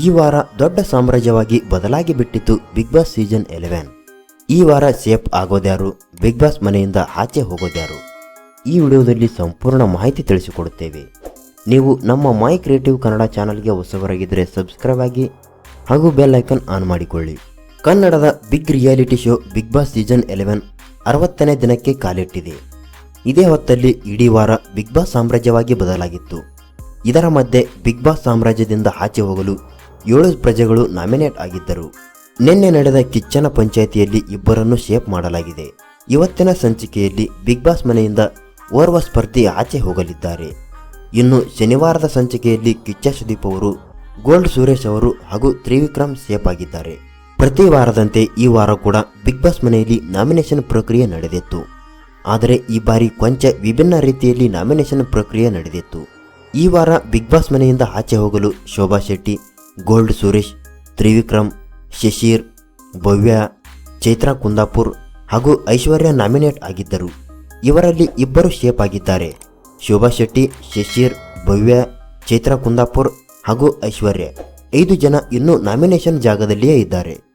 ಈ ವಾರ ದೊಡ್ಡ ಸಾಮ್ರಾಜ್ಯವಾಗಿ ಬದಲಾಗಿ ಬಿಟ್ಟಿತ್ತು ಬಿಗ್ ಬಾಸ್ ಸೀಸನ್ ಎಲೆವೆನ್ ಈ ವಾರ ಸೇಫ್ ಆಗೋದ್ಯಾರು, ಬಿಗ್ ಬಾಸ್ ಮನೆಯಿಂದ ಆಚೆ ಹೋಗೋದ್ಯಾರು? ಈ ವಿಡಿಯೋದಲ್ಲಿ ಸಂಪೂರ್ಣ ಮಾಹಿತಿ ತಿಳಿಸಿಕೊಡುತ್ತೇವೆ. ನೀವು ನಮ್ಮ ಮೈ ಕ್ರಿಯೇಟಿವ್ ಕನ್ನಡ ಚಾನಲ್ಗೆ ಹೊಸವರಾಗಿದ್ದರೆ ಸಬ್ಸ್ಕ್ರೈಬ್ ಆಗಿ ಹಾಗೂ ಬೆಲ್ ಐಕನ್ ಆನ್ ಮಾಡಿಕೊಳ್ಳಿ. ಕನ್ನಡದ big reality show big boss season eleven ಅರವತ್ತನೇ ದಿನಕ್ಕೆ ಕಾಲಿಟ್ಟಿದೆ. ಇದೇ ಹೊತ್ತಲ್ಲಿ ಇಡೀ ವಾರ ಬಿಗ್ ಬಾಸ್ ಸಾಮ್ರಾಜ್ಯವಾಗಿ ಬದಲಾಗಿತ್ತು. ಇದರ ಮಧ್ಯೆ ಬಿಗ್ ಬಾಸ್ ಸಾಮ್ರಾಜ್ಯದಿಂದ ಆಚೆ ಹೋಗಲು ಏಳು ಪ್ರಜೆಗಳು ನಾಮಿನೇಟ್ ಆಗಿದ್ದರು. ನಿನ್ನೆ ನಡೆದ ಕಿಚ್ಚನ ಪಂಚಾಯಿತಿಯಲ್ಲಿ ಇಬ್ಬರನ್ನು ಶೇಪ್ ಮಾಡಲಾಗಿದೆ. ಇವತ್ತಿನ ಸಂಚಿಕೆಯಲ್ಲಿ ಬಿಗ್ ಬಾಸ್ ಮನೆಯಿಂದ ಓರ್ವ ಸ್ಪರ್ಧಿ ಆಚೆ ಹೋಗಲಿದ್ದಾರೆ. ಇನ್ನು ಶನಿವಾರದ ಸಂಚಿಕೆಯಲ್ಲಿ ಕಿಚ್ಚ ಸುದೀಪ್ ಅವರು, ಗೋಲ್ಡ್ ಸುರೇಶ್ ಅವರು ಹಾಗೂ ತ್ರಿವಿಕ್ರಮ್ ಸೇಫ್ ಆಗಿದ್ದಾರೆ. ಪ್ರತಿ ವಾರದಂತೆ ಈ ವಾರ ಕೂಡ ಬಿಗ್ ಬಾಸ್ ಮನೆಯಲ್ಲಿ ನಾಮಿನೇಷನ್ ಪ್ರಕ್ರಿಯೆ ನಡೆದಿತ್ತು. ಆದರೆ ಈ ಬಾರಿ ಕೊಂಚ ವಿಭಿನ್ನ ರೀತಿಯಲ್ಲಿ ನಾಮಿನೇಷನ್ ಪ್ರಕ್ರಿಯೆ ನಡೆದಿತ್ತು. ಈ ವಾರ ಬಿಗ್ ಬಾಸ್ ಮನೆಯಿಂದ ಆಚೆ ಹೋಗಲು ಶೋಭಾ ಶೆಟ್ಟಿ ಗೋಲ್ಡ್ ಸುರೇಶ್, ತ್ರಿವಿಕ್ರಮ್, ಶಶೀರ್, ಭವ್ಯ, ಚೈತ್ರಾ ಕುಂದಾಪುರ್ ಹಾಗೂ ಐಶ್ವರ್ಯ ನಾಮಿನೇಟ್ ಆಗಿದ್ದರು. ಇವರಲ್ಲಿ ಇಬ್ಬರು ಶೇಪ್ ಆಗಿದ್ದಾರೆ. ಶೋಭಾ ಶೆಟ್ಟಿ, ಶಶೀರ್, ಭವ್ಯ, ಚೈತ್ರಾ ಕುಂದಾಪುರ್ ಹಾಗೂ ಐಶ್ವರ್ಯ. ಐದು ಜನ ಇನ್ನೂ ನಾಮಿನೇಷನ್ ಜಾಗದಲ್ಲಿಯೇ ಇದ್ದಾರೆ.